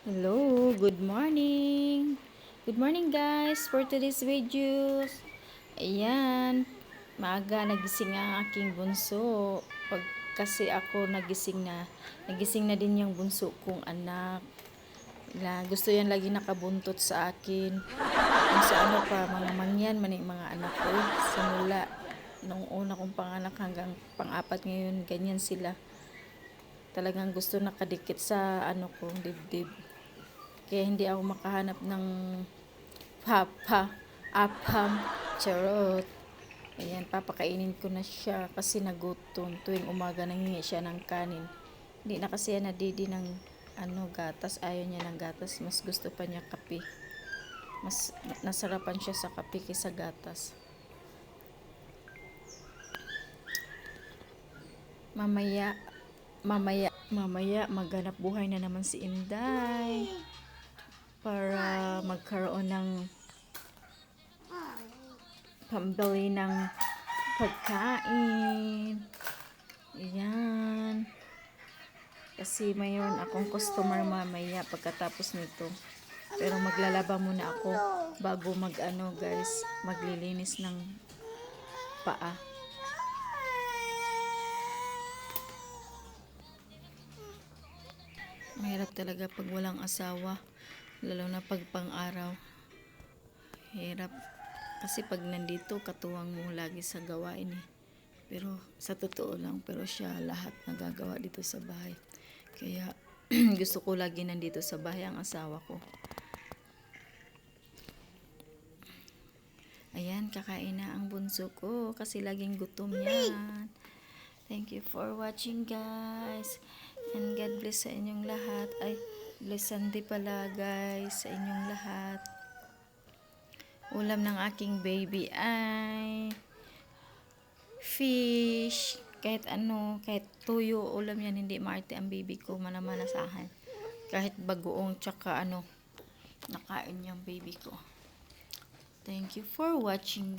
Hello, good morning. Good morning guys for today's videos. Ayan, maaga nagising ang aking bunso. Pag kasi ako nagising na, nagising na din yung bunso kong anak. Na, gusto yan lagi nakabuntot sa akin. Kung sa ano pa, mga mangyan, man yung mga anak ko. Simula, nung una kong panganak hanggang pang-apat ngayon, ganyan sila talagang gusto nakadikit sa ano kong dibdib. Kaya hindi ako makahanap ng papa, apam, charot. Ayan, papakainin ko na siya kasi nagutom. Tuwing umaga nangingi siya ng kanin. Hindi na kasi yan nadidi ng ano, gatas. Ayaw niya ng gatas. Mas gusto pa niya kape. Mas nasarapan siya sa kape kaysa gatas. Mamaya, mamaya, mamaya maghanap buhay na naman si Inday para magkaroon ng pambili ng pagkain. Ayan. Kasi mayroon akong customer mamaya pagkatapos nito. Pero maglalaba muna ako bago mag ano guys, maglilinis ng paa. Mahirap talaga pag walang asawa. Lalo na pag pang-araw. Hirap. Kasi pag nandito, katuwang mo lagi sa gawain eh. Pero sa totoo lang, pero siya lahat nagagawa dito sa bahay. Kaya gusto ko lagi nandito sa bahay ang asawa ko. Ayan, kakain na ang bunso ko kasi laging gutom yan. Thank you for watching guys. And God bless sa inyong lahat. Ay, bless Sunday pala guys sa inyong lahat. Ulam ng aking baby ay fish. Kahit ano, kahit tuyo, ulam yan. Hindi maarte ang baby ko. Manamana. Kahit bagoong tsaka ano, nakain yung baby ko. Thank you for watching guys.